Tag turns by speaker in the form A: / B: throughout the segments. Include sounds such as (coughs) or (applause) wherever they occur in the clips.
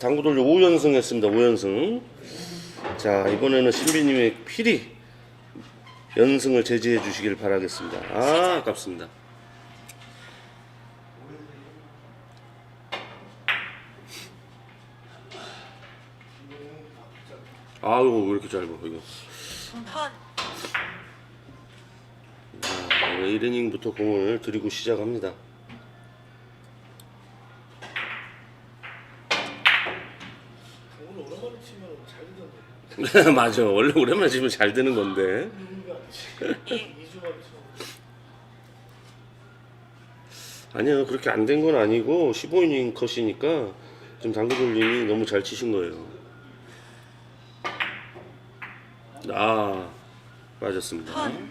A: 당구 돌려 5연승 했습니다. 5연승. 자, 이번에는 신비님의 필히 연승을 제지해 주시길 바라겠습니다. 아, 아깝습니다. 아이고, 왜 이렇게 짧아, 이거.
B: 턴
A: 자, 1이닝부터 공을 들이고 시작합니다.
C: 오늘 오랜만에 치면 잘 되던데 (laughs)
A: 맞아. 원래 오랜만에 치면 잘 되는 건데.
C: 누군가 아니지 2주 만에 치면
A: 아니요. 그렇게 안 된 건 아니고 15이닝 컷이니까 지금 당구 돌림이 너무 잘 치신 거예요. 아, 맞았습니다.
B: 턴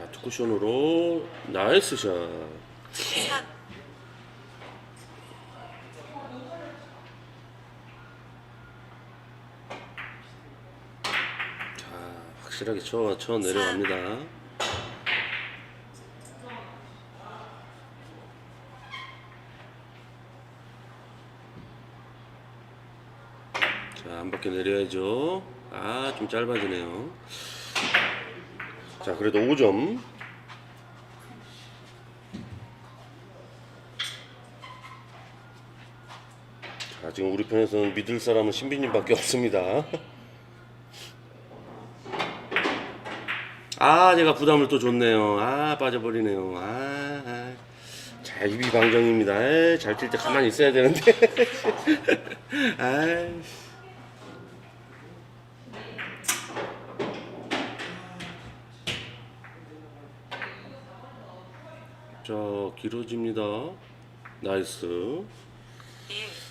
A: 자, 투쿠션으로 나이스 샷.
B: 삼
A: 자, 확실하게 쳐, 쳐 내려갑니다. 자, 한 바퀴 내려야죠. 아, 좀 짧아지네요. 자, 그래도 5점. 자, 지금 우리 편에서는 믿을 사람은 신비님밖에 없습니다. (laughs) 아, 제가 부담을 또 줬네요. 아, 빠져버리네요. 아, 아. 자, 입이 방정입니다. 잘 뛸 때 가만히 있어야 되는데. (laughs) 아, 자, 길어집니다. 나이스.
B: 일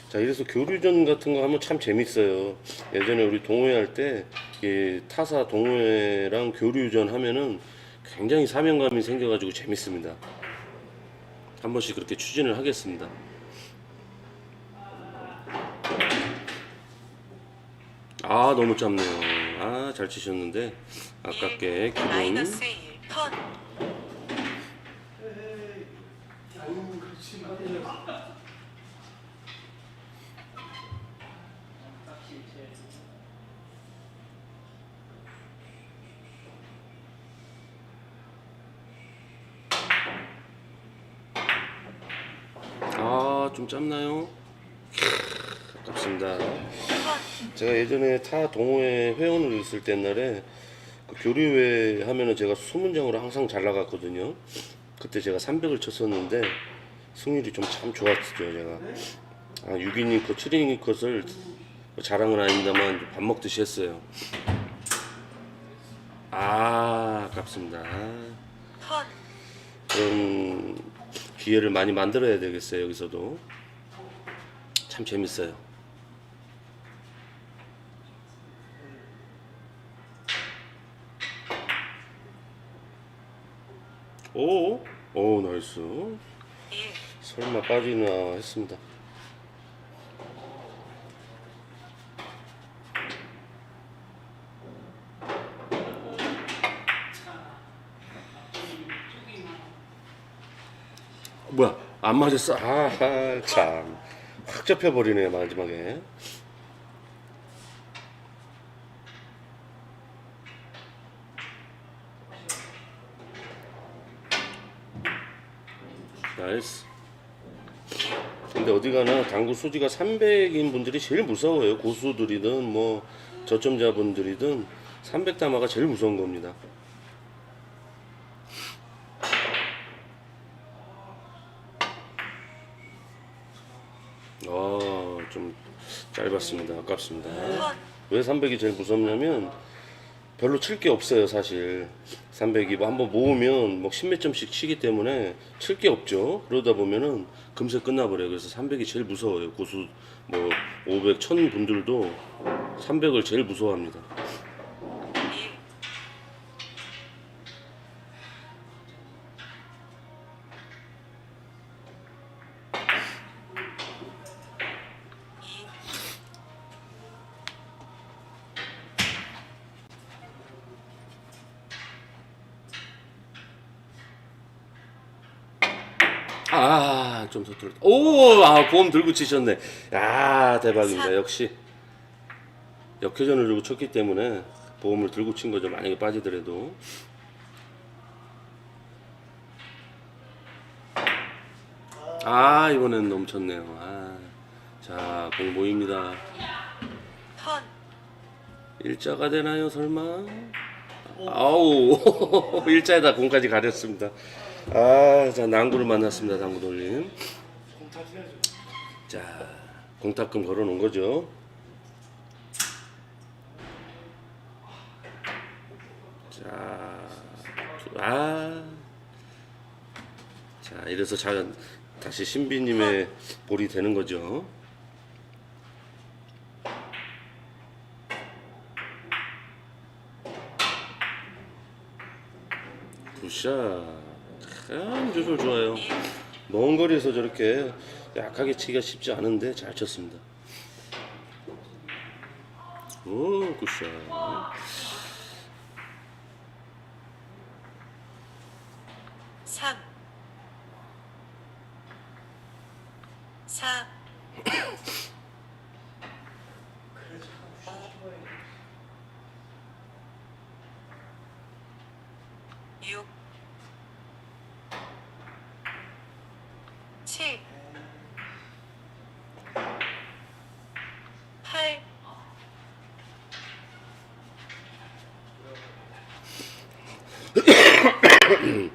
A: 자, 이래서 교류전 같은 거 하면 참 재밌어요. 예전에 우리 동호회 할 때, 이 타사 동호회랑 교류전 하면은 굉장히 사명감이 생겨가지고 재밌습니다. 한 번씩 그렇게 추진을 하겠습니다. 아, 너무 짧네요. 아, 잘 치셨는데, 아깝게 기분.
B: 마이너스 1 턴
C: 아유 그렇지
A: 아, 좀 짧나요? 아깝습니다.
B: 턴
A: 제가 예전에 타 동호회 회원으로 있을 때 옛날에 그 교류회 하면은 제가 수문장으로 항상 잘 나갔거든요. 그때 제가 300을 쳤었는데 승률이 좀 참 좋았죠 제가. 아 6이닝 컷, 7이닝 컷을 자랑은 아닙니다만 밥 먹듯이 했어요. 아 아깝습니다.
B: 턴
A: 그런 기회를 많이 만들어야 되겠어요 여기서도. 참 재밌어요. 오, 오 나이스.
B: 1
A: 설마 빠지나 했습니다. 뭐야? 안 맞았어? 아하 참. 확 접혀버리네 마지막에. 나이스. 근데 어디 가나 당구 수지가 300인 분들이 제일 무서워요. 고수들이든 뭐 저점자분들이든 300 담아가 제일 무서운 겁니다. 아, 좀 짧았습니다. 아깝습니다.
B: 턴.
A: 왜 300이 제일 무섭냐면 별로 칠 게 없어요, 사실. 300이 뭐 한번 모으면 뭐 10몇 점씩 치기 때문에 칠 게 없죠. 그러다 보면은 금세 끝나버려요. 그래서 300이 제일 무서워요. 고수 뭐 500, 1000 분들도 300을 제일 무서워합니다. 아, 좀 서툴. 오, 아, 보험 들고 치셨네. 야, 대박입니다.
B: 사.
A: 역시 역회전을 들고 쳤기 때문에 보험을 들고 친 거죠. 만약에 빠지더라도. 아, 이번엔 넘쳤네요. 아, 자, 공 모입니다.
B: 턴.
A: 일자가 되나요, 설마? 아우, (laughs) 일자에다 공까지 가렸습니다. 아, 자, 난구를 만났습니다, 당구 돌림. 자, 공탁금 걸어 놓은 거죠. 자, 두- 아, 자, 이래서 자, 다시 신비님의 볼이 되는 거죠. 굿샷. 참 조절 좋아요. 1먼 거리에서 저렇게 약하게 치기가 쉽지 않은데 잘 쳤습니다. 오, 굿샷.
B: 삼, 사, (coughs) 육, 칠, 팔, (coughs)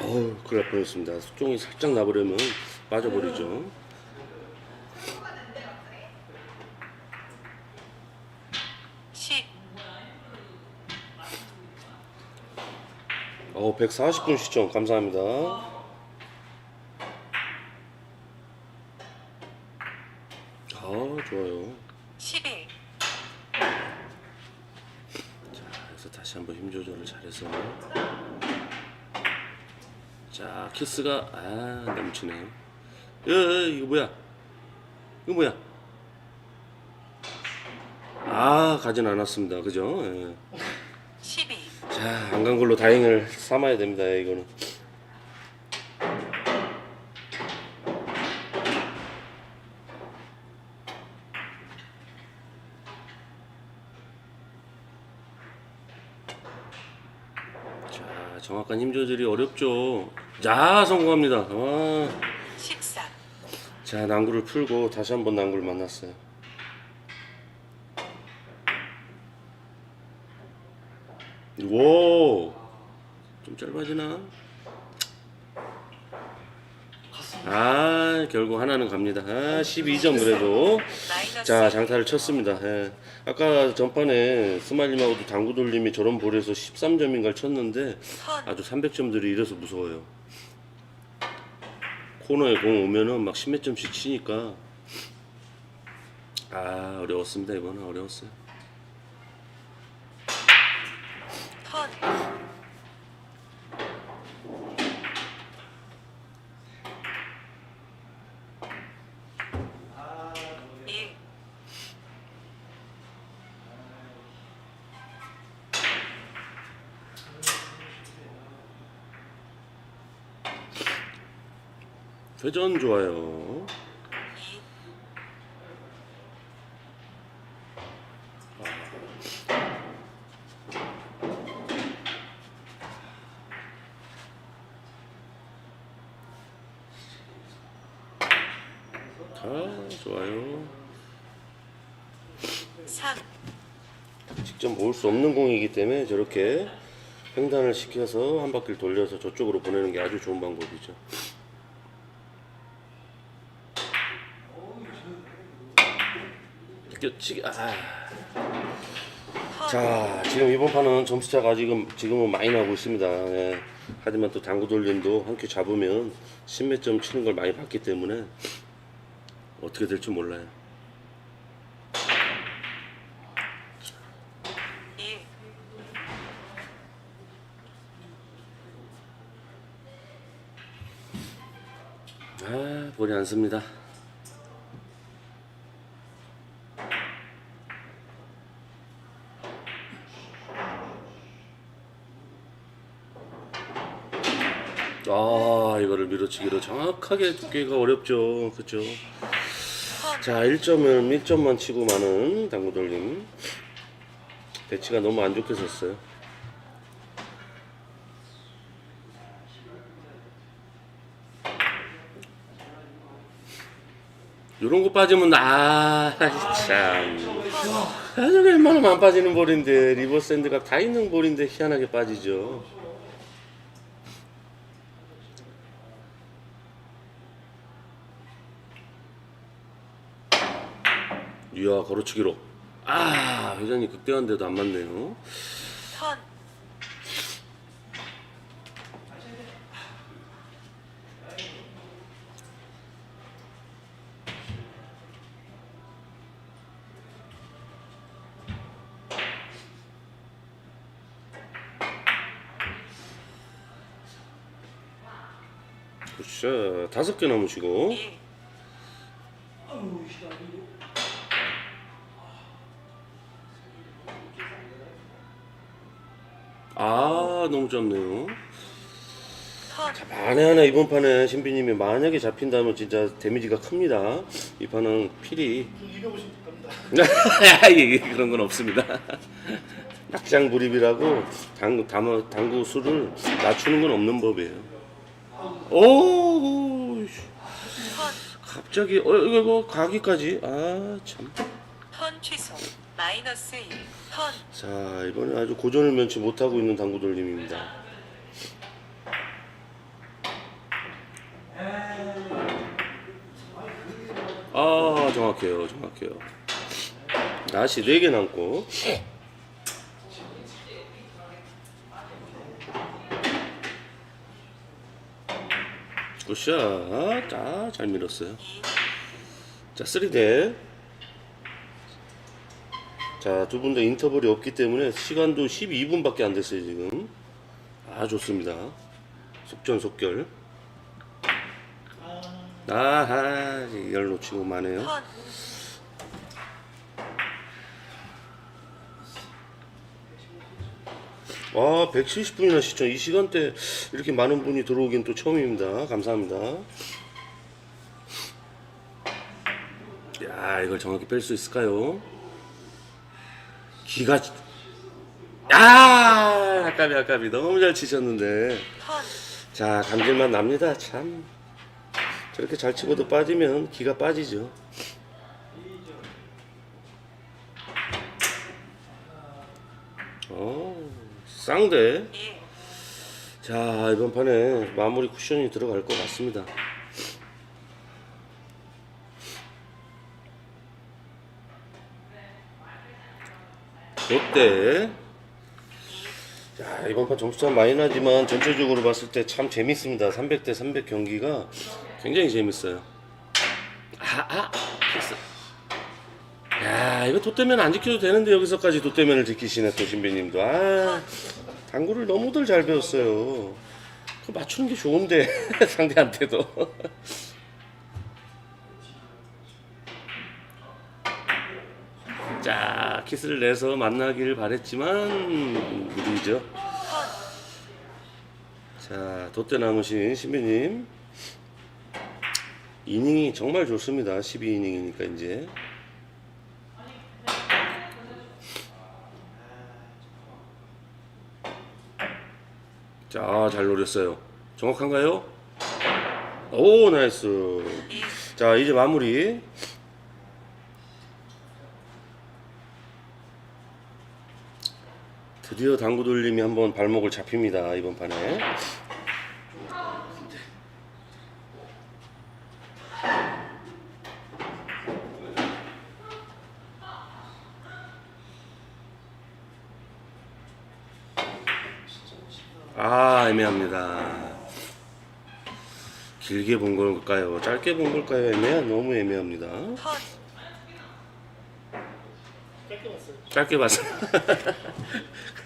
A: 어우, 큰일 날 뻔했습니다. 수종이 살짝 나버리면 빠져버리죠.
B: 십,
A: 어, 140분 시청 감사합니다. 아, 좋아요.
B: 십일,
A: 자, 그래서 다시 한번 힘 조절을 잘해서. 자, 키스가 아 넘치네요. 예, 예, 이거 뭐야? 이거 뭐야? 아, 가진 않았습니다. 그죠? 예.
B: 십이,
A: 자, 안간 걸로 다행을 삼아야 됩니다. 이거는. 자, 정확한 힘 조절이 어렵죠. 자, 성공합니다. 와.
B: 십삼,
A: 자, 난구를 풀고 다시 한번 난구를 만났어요. 오, 좀 짧아지나? 아, 결국 하나는 갑니다. 아, 12점 그래도. 자, 장타를 쳤습니다. 예. 아까 전판에 스마일님하고도 당구 돌림이 저런 볼에서 13점인가를 쳤는데
B: 턴,
A: 아주 300점들이 이래서 무서워요. 코너에 공 오면은 막 10몇 점씩 치니까 아 어려웠습니다 이번은 어려웠어요.
B: 턴, 일,
A: 회전 좋아요.
B: 이,
A: 아 좋아요.
B: 삼,
A: 직접 모을 수 없는 공이기 때문에 저렇게 횡단을 시켜서 한 바퀴를 돌려서 저쪽으로 보내는 게 아주 좋은 방법이죠. 껴치기 아.
B: 턴
A: 자, 지금 이번 판은 점수차가 지금 지금은 많이 나고 있습니다. 예. 하지만 또 당구 돌림도 한 큐 잡으면 10몇 점 치는 걸 많이 봤기 때문에 어떻게 될지 몰라요.
B: 1
A: 아, 볼이 안 씁니다. 아, 이거를 밀어치기로 정확하게 두께가 어렵죠. 그죠? 자, 1점은 1점만 치고 마는 당구 돌림. 배치가 너무 안 좋게 섰어요. 요런 거 빠지면 아, 참. 아, 저게 웬만하면 안 빠지는 볼인데 리버스 핸드가 다 있는 볼인데 희한하게 빠지죠. 이야 거루치기로. 아 회전이 극대화인데도 안 맞네요.
B: 턴.
A: 굿샷. 다섯 개 남으시고.
B: 1
A: 짧네요.
B: 턴
A: 자, 만에 하나 이번 판에 신비님이 만약에 잡힌다면 진짜 데미지가 큽니다. 이 판은 필이
C: 250 갑니다. (laughs)
A: 예, 그런 건 없습니다. 낙장 불입이라고 당구 당구, 당구 수를 낮추는 건 없는 법이에요. 오 씨, 갑자기 어 이거 이거 가기까지 아 참.
B: 턴 취소 마이너스 1턴
A: 자 이번에 아주 고전을 면치 못하고 있는 당구 돌림입니다. 아 정확해요 정확해요. 다시 4개 남고 굿샷 자잘 밀었어요. 2자 3대 자, 두 분 다 인터벌이 없기 때문에 시간도 12분밖에 안 됐어요, 지금. 아, 좋습니다. 속전속결. 아하, 이걸 놓치고 마네요.
B: 턴
A: 와, 170분이나 시청. 이 시간대 이렇게 많은 분이 들어오긴 또 처음입니다. 감사합니다. 야, 이걸 정확히 뺄 수 있을까요? 기가, 아, 아까비, 아까비. 너무 잘 치셨는데.
B: 턴
A: 자, 감질만 납니다. 참. 저렇게 잘 치고도 빠지면 기가 빠지죠. 어, 쌍대.
B: 1
A: 자, 이번 판에 마무리 쿠션이 들어갈 것 같습니다. 롯데. 자, 이번 판 점수차 많이 나지만 전체적으로 봤을 때 참 재밌습니다. 300대 300 경기가 굉장히 재밌어요. 아, 아, 됐어. 야, 이거 돛대면 안 지켜도 되는데 여기서까지 돛대면을 지키시네 또 신배님도. 아, 당구를 너무들 잘 배웠어요. 그 맞추는 게 좋은데 (laughs) 상대한테도. 자, 키스를 내서 만나길 바랬지만 무리죠.
B: 턴
A: 자, 돛대 남으신 신배님. 이닝이 정말 좋습니다. 12이닝이니까 이제. 자, 잘 노렸어요. 정확한가요? 오, 나이스.
B: 1
A: 자, 이제 마무리. 드디어 당구 돌림이 한번 발목을 잡힙니다 이번 판에. 아 애매합니다. 길게 본 걸까요? 짧게 본 걸까요? 애매해 너무 애매합니다. 짧게 봤어요. (laughs) (laughs)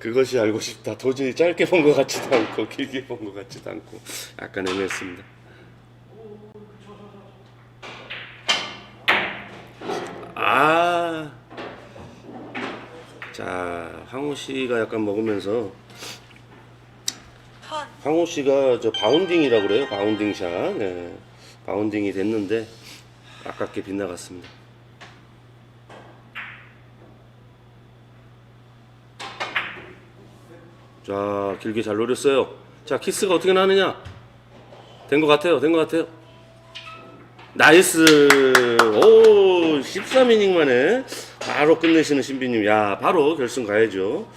A: 그것이 알고 싶다. 도저히 짧게 본 것 같지도 않고 길게 본 것 같지도 않고 약간 애매했습니다. 아, 자 황호 씨가 약간 먹으면서
B: 턴
A: 황호 씨가 저 바운딩이라고 그래요. 바운딩 샷. 네. 바운딩이 됐는데 아깝게 빗나갔습니다. 자, 길게 잘 노렸어요. 자, 키스가 어떻게 나느냐? 된 것 같아요. 된 것 같아요. 나이스. 오, 13이닝 만에 바로 끝내시는 신비님. 야, 바로 결승 가야죠.